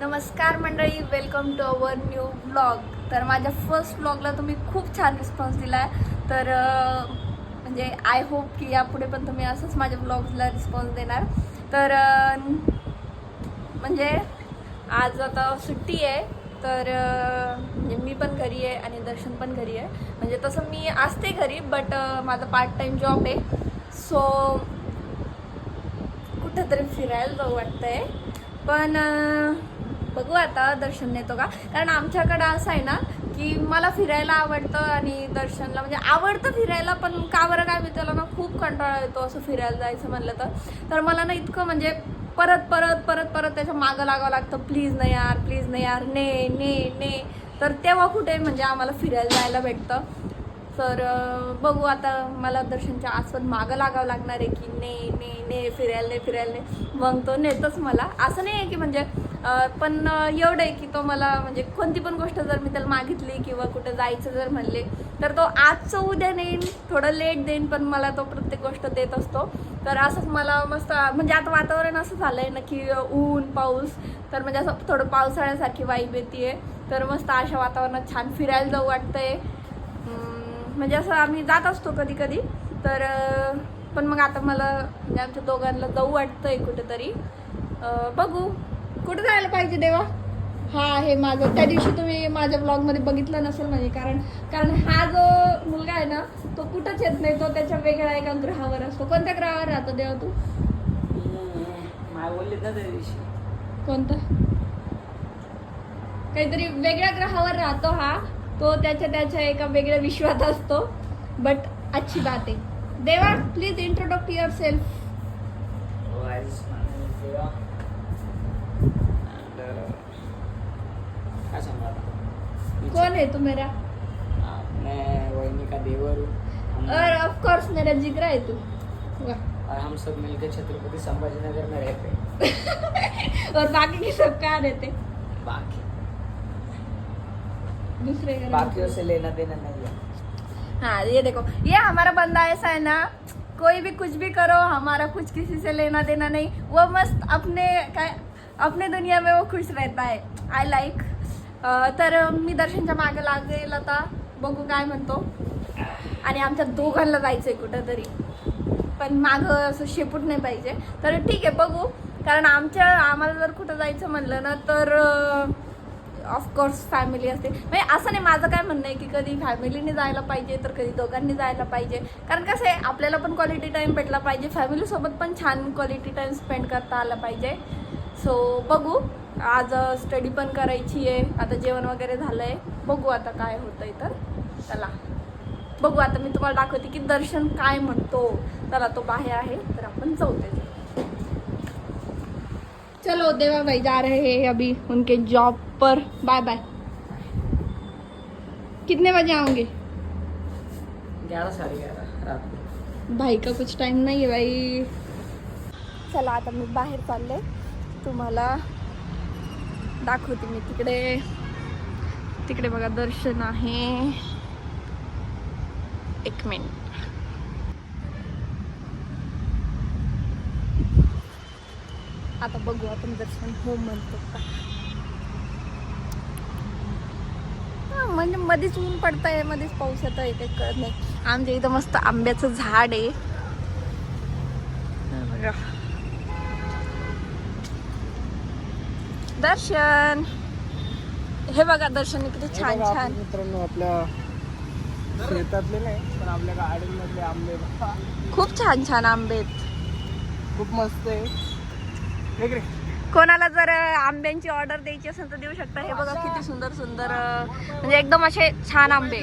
नमस्कार मंडळी welcome to our new blog तर माझ्या फर्स्ट ब्लॉगला तुम्ही खूप छान रिस्पॉन्स दिला आहे तर म्हणजे आय होप की यापुढे पण तुम्ही असंच माझ्या ब्लॉग्सला रिस्पॉन्स देणार. तर म्हणजे आज आता सुट्टी आहे तर म्हणजे मी पण घरी आहे आणि दर्शन पण घरी आहे. म्हणजे तसं मी असते घरी बट माझा पार्ट टाईम जॉब आहे. सो कुठंतरी फिरायला जाऊ वाटतंय. पण बघू आता दर्शन नेतो का? कारण आमच्याकडं असं आहे ना की मला फिरायला आवडतं आणि दर्शनला म्हणजे आवडतं फिरायला पण का बरं काय मी त्याला ना खूप कंटाळा येतो असं फिरायला जायचं म्हणलं तर. तर मला ना इतकं म्हणजे परत परत परत परत त्याच्या मागं लागावं लागतं प्लीज नाही यार प्लीज नाही यार ने ने ने. तर तेव्हा कुठे म्हणजे आम्हाला फिरायला जायला भेटतं. तर बघू आता मला दर्शनच्या आसपास मागं लागावं लागणार आहे की ने ने ने फिरायला नाही फिरायला नाही मग तो नेतच मला. असं नाही आहे की म्हणजे पण एवढं आहे की तो मला म्हणजे कोणती पण गोष्ट जर मी त्याला मागितली किंवा कुठं जायचं जर म्हणले तर तो आजचं उद्या नेईन थोडं लेट देईन पण मला तो प्रत्येक गोष्ट देत असतो. तर असंच मला मस्त म्हणजे आता वातावरण असं झालं आहे ना की ऊन पाऊस तर म्हणजे असं थोडं पावसाळ्यासारखी वाईब येते तर मस्त अशा वातावरणात छान फिरायला जाऊ वाटतंय. म्हणजे असं आम्ही जात असतो कधी कधी तर पण मग आता मला म्हणजे आमच्या दोघांना जाऊ वाटतंय कुठेतरी. बघू. कुठे जायला पाहिजे देवा? हा आहे माझं. त्या दिवशी तुम्ही माझ्या ब्लॉगमध्ये बघितलं नसेल म्हणजे कारण कारण हा जो मुलगा आहे ना तो कुठंच येत नाही. तो त्याच्या वेगळ्या एका ग्रहावर असतो. कोणत्या ग्रहावर राहतो देवा तू? माय बोलले ना त्या दिवशी. कोणता? काहीतरी वेगळ्या ग्रहावर राहतो हा. तो त्याच्या त्याच्या एका वेगळ्या विश्वात असतो. बट अच्छी बात आहे. Deva please introduce your self कौन है तू मेरा? मैं वहीनी का देवर हूँ। और ऑफ़ कोर्स मेरा जिगरा है तू। और हम सब मिलकर छत्रपति संभाजी नगर में रहते हैं। और बाकी के सब कहाँ रहते बाकी। दूसरे बाकियों से लेना देना नहीं है। हाँ ये देखो ये हमारा बंदा ऐसा है ना कोई भी कुछ भी करो हमारा कुछ किसी से लेना देना नहीं। वो मस्त अपने अपने दुनिया में वो खुश रहता है। आय लाईक तर मी दर्शनच्या मागे लागेल आता. बघू काय म्हणतो. आणि आमच्या दोघांना जायचंय कुठं तरी पण मागं असं शेपूट नाही पाहिजे. तर ठीक आहे बघू. कारण आमच्या आम्हाला जर कुठं जायचं म्हणलं ना तर ऑफकोर्स फॅमिली असते. म्हणजे असं नाही माझं काय म्हणणं आहे की कधी फॅमिलीने जायला पाहिजे तर कधी दोघांनी जायला पाहिजे. कारण कसं आहे आपल्याला पण क्वालिटी टाईम भेटला पाहिजे. फॅमिलीसोबत पण छान क्वालिटी टाईम स्पेंड करता आला पाहिजे. सो बघू. आज स्टडी पण करायची आहे. आता जेवण वगैरे झालं आहे बघू आता काय होतं आहे तर. चला. बघू आता मी तुम्हाला दाखवते की दर्शन काय म्हणतो. चला तो बाहेर आहे. तर आपण जाऊ चलो देवा भाई जा रहे हैं अभी उनके जॉब पर. बाय बाय कितने बजे आओगे? ग्यारह साढ़े ग्यारह रात में। भाई का कुछ टाइम नाही आहे बाई चला आता मी बाहेर चालले. तुम्हाला दाखवते मी तिकडे. तिकडे बघा दर्शन आहे. एक मिनिट. आता बघू आपण दर्शन हो म्हणतो का. म्हणजे मध्येच ऊन पडतंय मध्येच पाऊस येत आहे काही कळत नाही. आमच्या इथं मस्त आंब्याचं झाड आहे. बघा. दर्शन. हे बघा दर्शन किती छान छान. मित्रांनो आपल्या शेतातले नाही पण आपल्या गार्डनमधले आंबे. खूप छान छान आंबे आहेत. खूप मस्त आहे. कोणाला जर आंब्यांची ऑर्डर द्यायची असेल तर देऊ शकता. हे बघा किती सुंदर सुंदर म्हणजे एकदम असे छान आंबे.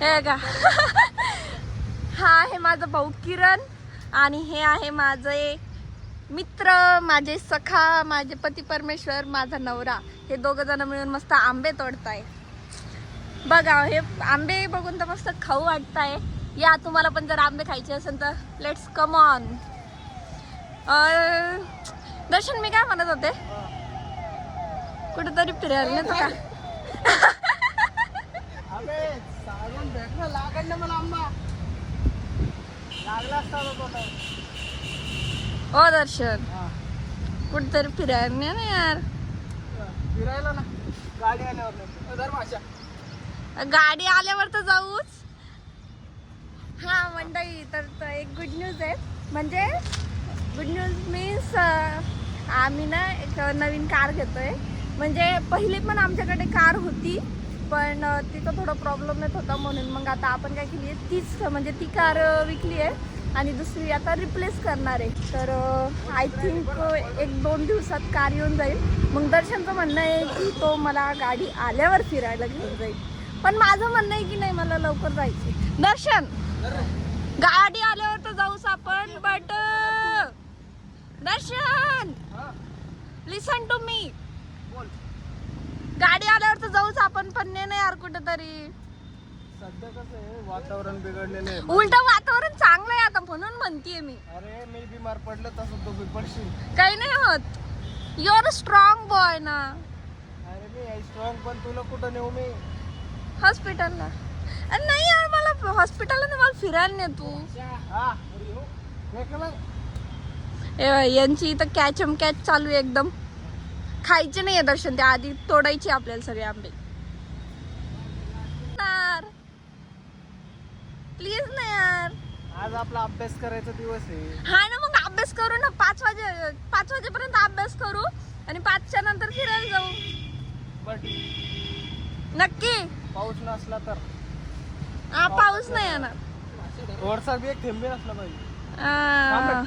हे का हा आहे माझा भाऊ किरण आणि हे आहे माझे मित्र माझे सखा माझे पती परमेश्वर माझा नवरा हे दोघ जण मिळून मस्त आंबे तोडताय. बघा हे आंबे बघून तर मस्त खाऊ वाटताय. या तुम्हाला पण जर आंबे खायचे असेल तर लेट्स कम ऑन दर्शन मी काय म्हणत होते? कुठेतरी फिरायला नाही का? भेटणं मला आंबा. लागला असता ओ दर्शन. कुठतरी फिरायला नाही ना यार? फिरायला ना. गाडी आल्यावर नाही. धर माशा गाडी आल्यावर तर जाऊच. हा मंडळी तर तर एक गुड न्यूज आहे. म्हणजे गुड न्यूज मीन्स आम्ही ना एक नवीन कार घेतोय. म्हणजे पहिली पण आमच्याकडे कार होती पण अ, तिचा थोडा प्रॉब्लेम येत होता म्हणून. मग आता आपण काय केली आहे? तीच म्हणजे ती कार विकली आहे. आणि दुसरी आता रिप्लेस करणार आहे. तर आय थिंक एक दोन दिवसात कार येऊन जाईल. मग दर्शनचं म्हणणं आहे की तो मला गाडी आल्यावर फिरायला घेऊन जाईल. पण माझं म्हणणं आहे की नाही मला लवकर जायचं दर्शन! गाडी आल्यावर तर जाऊच आपण but Darshan! Listen to me गाडी आल्यावर तर जाऊच आपण पण नाही ना यार कुठेतरी. सध्या कसं आहे वातावरण बिघडलेलं आहे. उलट वातावरण चांगलं आहे आता म्हणून म्हणतीये मी. अरे मी बिमार पडलं तसं तू बी पडशील. काही नाही होत. युअर स्ट्रॉंग बॉय ना. अरे मी स्ट्रॉंग पण तुला कुठं नेऊ मी? हॉस्पिटलला. नाही यार मला हॉस्पिटलला नाही मला फिरायला नाही तू. हा हे? ए, यांची इथं कॅचम कॅच चालू आहे एकदम. खायचे नाहीये दर्शन त्या आधी तोडायचे आपल्याला सगळे आंबे. प्लीज ना यार. आज आपला अभ्यास करायचा दिवस आहे. हा ना मग अभ्यास करू ना. पाच वाजे पाच वाजेपर्यंत अभ्यास करू आणि पाचच्या नंतर फिरायला जाऊ. बट नक्की. पाऊस नसला तर. हा पाऊस नाही येणार. थोडसा बी एक थेंबी नसला पाहिजे. आ,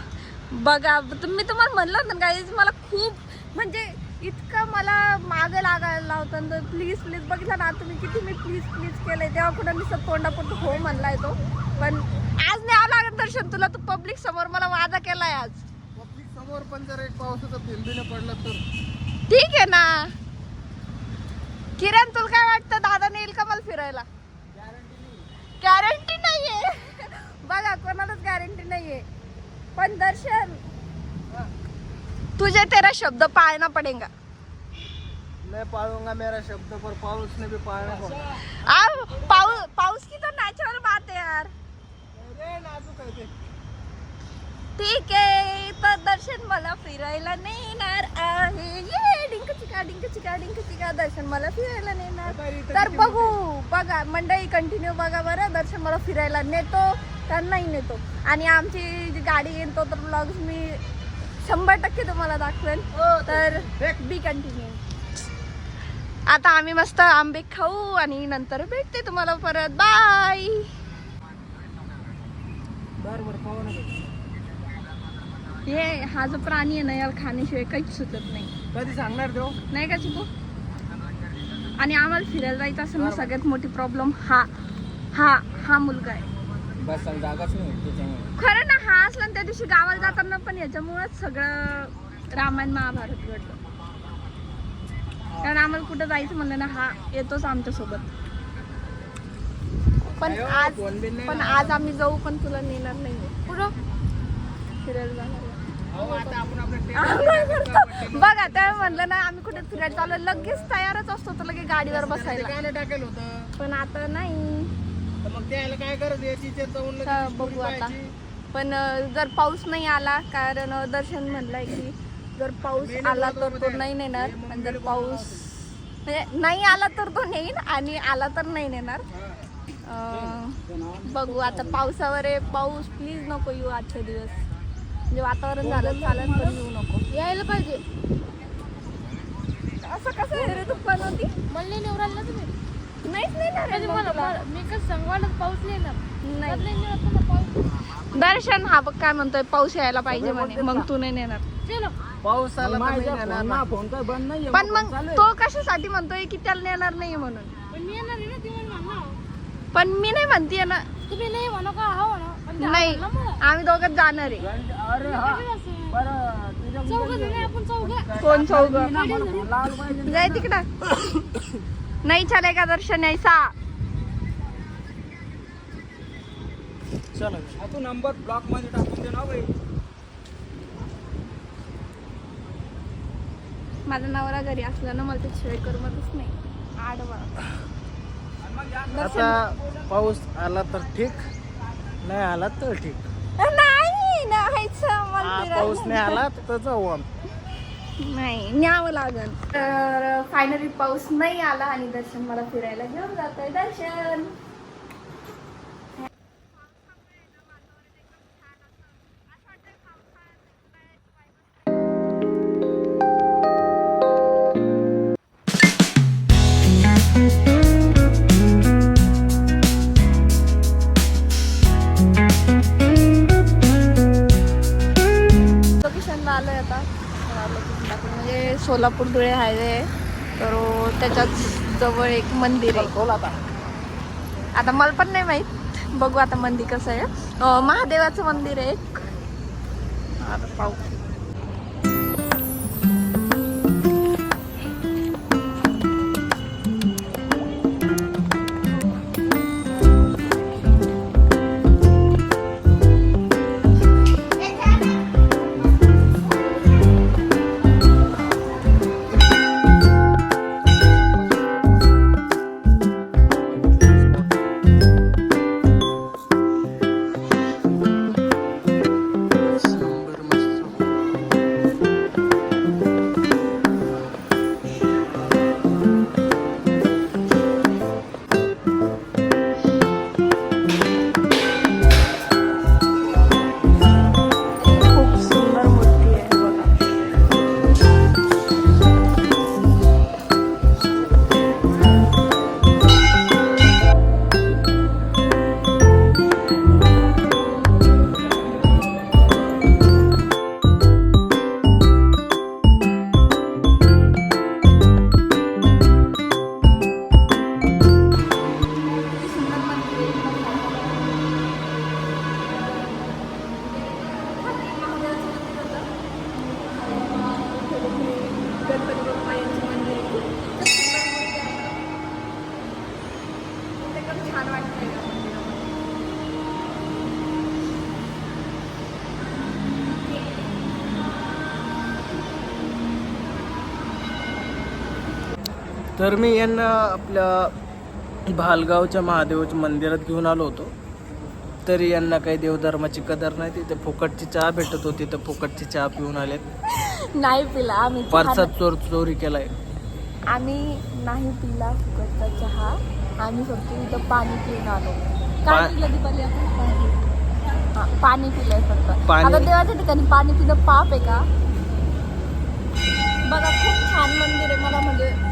बघा तु- मी तुम्हाला म्हणलं होतं ना guys, मला खूप म्हणजे इतकं मला मागं लागायला लावतं प्लीज प्लीज बघितलं ना तुम्ही किती मी प्लीज प्लीज केलंय. तेव्हा कुठं मी तोंडापुरतं हो म्हणलाय तो. पण आज न्यावं लागेल दर्शन तुला तू पब्लिक समोर मला वादा केलाय आज. पब्लिक समोर पण जर एक पावसाचा थेंबीने पडला तर? ठीक आहे ना. किरण तुला काय वाटतं? दादा नेईल का मला फिरायला? गॅरंटी नाहीये. बघा कोणालाच गॅरंटी नाहीये. पण दर्शन तुझे तेरा शब्द पाळना पडेगा. मैं पाळूंगा मेरा शब्द पर पाऊस ने भी आ, पाऊस पाऊस की तो नॅचरल बात है यार. ठीक आहे तर दर्शन मला फिरायला नेणार आहे. ये डिंक चिका डिंक चिका डिंक चिका दर्शन मला फिरायला नेणार. तर बघू बघा मंडळी कंटिन्यू बघा बरं दर्शन मला फिरायला नेतो तर नाही नेतो. आणि आमची जी गाडी येतो तर ब्लॉग्स मी शंभर टक्के तुम्हाला दाखवेल तर बी कंटिन्यू आता आम्ही मस्त आंबे खाऊ आणि नंतर भेटते तुम्हाला परत. बाय हे हा जो प्राणी आहे ना याला खाण्याशिवाय काहीच सुचत नाही. कधी सांगणार देऊ नाही का चिकू? आणि आम्हाला फिरायला जायचं असेल ना सगळ्यात मोठी प्रॉब्लेम हा. हा हा मुलगा आहे. खरं ना हा असला त्या दिवशी गावाला जाताना पण याच्यामुळेच सगळं रामायण महाभारत घडलं. कारण आम्हाला कुठं जायचं म्हणलं ना हा येतोच आमच्यासोबत. पण अयो, आज पण. आज आम्ही जाऊ पण तुला नेणार नाही फिरायला जाणार करतो? बघा त्या म्हणलं ना आम्ही कुठे फिरायला चाललो लगेच तयारच असतो तर लगेच गाडीवर बसायला. गाणं टाकेल होतं. पण आता नाही. मग त्याला काय बघू आता. पण जर पाऊस नाही आला कारण दर्शन म्हणलंय की जर पाऊस आला तर तो नाही नेणार. आणि जर पाऊस म्हणजे नाही आला तर तो नेईन आणि आला तर नाही नेणार. बघू आता पावसावर आहे. पाऊस प्लीज नको येऊ आजचे दिवस. म्हणजे वातावरण झालं चालेल पण येऊ नको. यायला पाहिजे. असं कसं आहे रे तू पण होती मला नाही निवडाल ना तुम्ही नाहीच नाही. मला- मी कसं संगवाडच पाऊस येणार. नाही. नाही ना पाऊस दर्शन हा बघ काय म्हणतोय पाऊस यायला पाहिजे म्हणे. मग तू नाही नेणार. चलो. पाऊस आला तर मी नेणार ना. फोन काय बंद नाही पण मग तो कशासाठी म्हणतोय की त्याला नेणार नाही म्हणून? पण मी येणार आहे ना ती म्हणून म्हणा पण मी नाही म्हणतीये ना. तुम्ही नाही म्हणा का? हा म्हणा. पण ते नाही. मला. आम्ही दोघं जाणार आहे. अरे हा. कसं असं? बरं तुझ्या चौघं जण आहे आपण चौघं. कोण चौघ? जाय तिकडं. नाही चलेगा दर्शन ऐसा चला तू नंबर ब्लॉकमध्ये टाकून दे ना बाई. माझा नवरा घरी असला ना मला त्याशिवाय करमतच नाही. आडवा. आता पाऊस आला तर ठीक नाही आला तर ठीक. नाही पाऊस नाही आला तर जाऊ आम्ही. नाही न्यावं लागल. तर फायनली पाऊस नाही आला आणि दर्शन मला फिरायला घेऊन जात आहे दर्शन! कोल्हापूर धुळे हायवे तर त्याच्याच जवळ एक मंदिर आहे. बोल आता आता मला पण नाही माहीत. बघू आता मंदिर कसं आहे. महादेवाचं मंदिर आहे एक. आता पाहू. तर मी यांना आपल्या भालगावच्या महादेवाच्या मंदिरात घेऊन आलो होतो. तरी यांना काही देवधर्माची कदर नाही. तिथे फुकटची चहा भेटत होती. तर फुकटची चहा पिऊन आलेत. नाही पिला. आम्ही चहा परसाद चोर चोरी केलाय. आम्ही नाही पिला फुकटचा चहा. आम्ही फक्त इथं पाणी पिऊन आलो. काय पा- पिलं दीपाली आपण? पाणी. पिलंय फक्त. पाणी- आता देवाच्या ठिकाणी पाणी पिणं पाप आहे का? बघा खूप छान मंदिर आहे. मला म्हणजे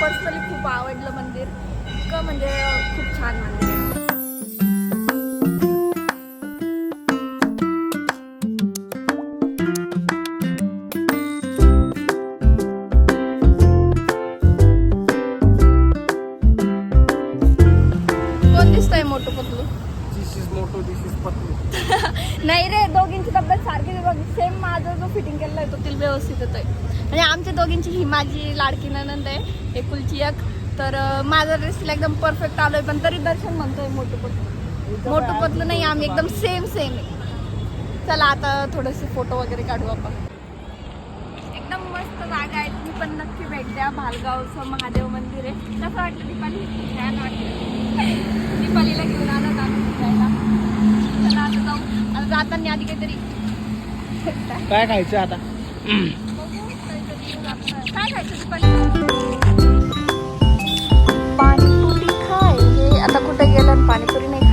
पर्सनली खूप आवडलं मंदिर. इतकं म्हणजे खूप छान मंदिर. नाही रे दोघींची तब्येत सारखी सेम माझा जो फिटिंग केलेला आहे तो तिला व्यवस्थित येतोय. म्हणजे आमच्या दोघींची ही माझी लाडकी ननंद आहे एकुलची एक. तर माझा ड्रेस तिला एकदम परफेक्ट आलोय पण तरी दर्शन म्हणतोय मोठं पतलू मोठं पतलू नाही आम्ही एकदम सेम सेम आहे चला आता थोडेसे फोटो वगैरे काढू आपण. एकदम मस्त जागा आहे तुम्ही पण नक्की भेट द्या. भालगावचं महादेव मंदिर आहे. कसं वाटतं दीपाली? छान वाटतं दीपालीला आधी काहीतरी. काय खायचं आता? काय खायचं? पाणीपुरी खाय हे आता कुठे गेलं पाणीपुरी नाही